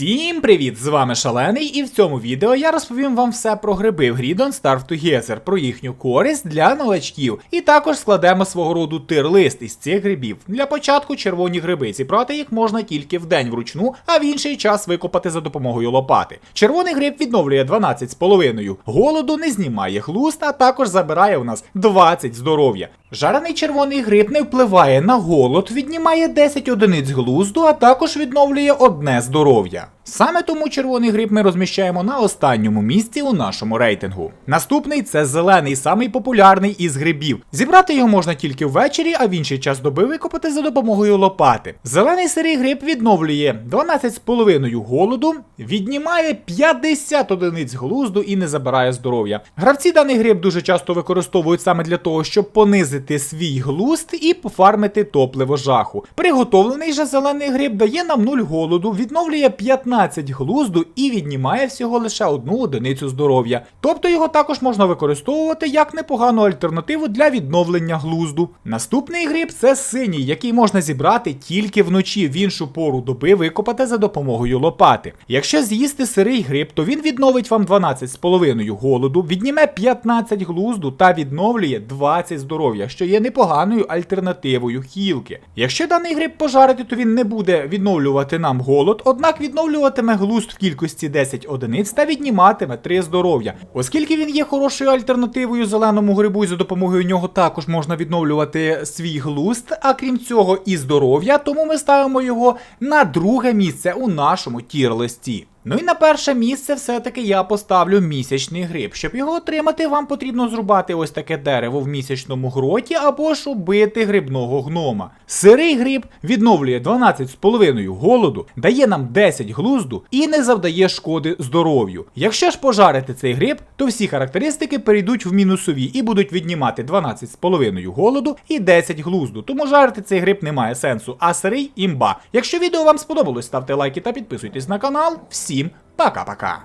Всім привіт! З вами Шалений, і в цьому відео я розповім вам все про гриби в грі Don't Starve Together, про їхню користь для новачків. І також складемо свого роду тир-лист із цих грибів. Для початку червоні гриби. Зібрати їх можна тільки вдень вручну, а в інший час викопати за допомогою лопати. Червоний гриб відновлює 12,5. Голоду не знімає хлуст, а також забирає у нас 20 здоров'я. Жарений червоний гриб не впливає на голод, віднімає 10 одиниць глузду, а також відновлює одне здоров'я. Саме тому червоний гриб ми розміщаємо на останньому місці у нашому рейтингу. Наступний це зелений, самий популярний із грибів. Зібрати його можна тільки ввечері, а в інший час доби викопати за допомогою лопати. Зелений сирий гриб відновлює 12,5 голоду, віднімає 50 одиниць глузду і не забирає здоров'я. Гравці даний гриб дуже часто використовують саме для того, щоб понизити свій глузд і пофармити топливо жаху. Приготовлений же зелений гриб дає нам 0 голоду, відновлює 15 глузду і віднімає всього лише одну одиницю здоров'я. Тобто його також можна використовувати як непогану альтернативу для відновлення глузду. Наступний гриб це синій, який можна зібрати тільки вночі в іншу пору доби викопати за допомогою лопати. Якщо з'їсти сирий гриб, то він відновить вам 12,5 голоду, відніме 15 глузду та відновлює 20 здоров'я, що є непоганою альтернативою хілки. Якщо даний гриб пожарити, то він не буде відновлювати нам голод, однак відновлюватиме глузд в кількості 10 одиниць та відніматиме 3 здоров'я. Оскільки він є хорошою альтернативою зеленому грибу, і за допомогою нього також можна відновлювати свій глузд, а крім цього і здоров'я, тому ми ставимо його на друге місце у нашому тір-листі. Ну і на перше місце все-таки я поставлю місячний гриб. Щоб його отримати, вам потрібно зрубати ось таке дерево в місячному гроті або ж убити грибного гнома. Сирий гриб відновлює 12,5 голоду, дає нам 10 глузду і не завдає шкоди здоров'ю. Якщо ж пожарити цей гриб, то всі характеристики перейдуть в мінусові і будуть віднімати 12,5 голоду і 10 глузду. Тому жарити цей гриб немає сенсу, а сирий імба. Якщо відео вам сподобалось, ставте лайки та підписуйтесь на канал. Всім пока-пока!